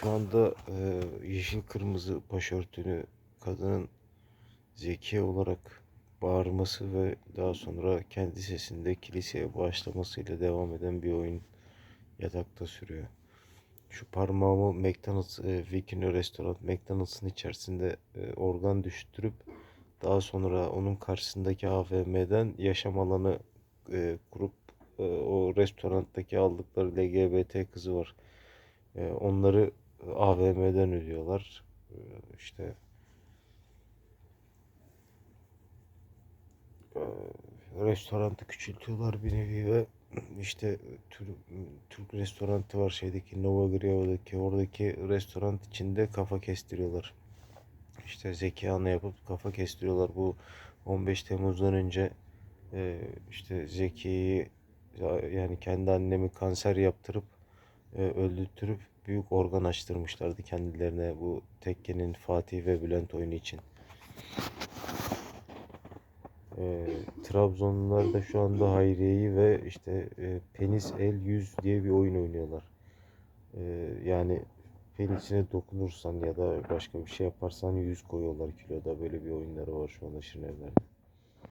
Şu anda e, yeşil kırmızı başörtülü kadının zeki olarak bağırması ve daha sonra kendi sesinde kiliseye bağışlamasıyla devam eden bir oyun yatakta sürüyor. Şu parmağımı McDonald's, e, Vikino restoran McDonald's'ın içerisinde e, organ düşürüp daha sonra onun karşısındaki AVM'den yaşam alanı e, kurup e, o restoranttaki aldıkları LGBT kızı var. E, onları AVM'den ödüyorlar. İşte e, restoranı küçültüyorlar bir nevi ve işte Türk, Türk restoranı var şeydeki Nova Grieva'daki oradaki restoran içinde kafa kestiriyorlar. İşte zeki anı yapıp kafa kestiriyorlar. Bu 15 Temmuz'dan önce e, işte Zeki'yi yani kendi annemi kanser yaptırıp e, öldürtürüp büyük organ açtırmışlardı kendilerine bu tekkenin Fatih ve Bülent oyunu için. E, Trabzonlular da şu anda Hayriye'yi ve işte e, Penis El Yüz diye bir oyun oynuyorlar. E, yani penisine dokunursan ya da başka bir şey yaparsan yüz koyuyorlar kiloda. Böyle bir oyunları var şu anda Şirinevler'de.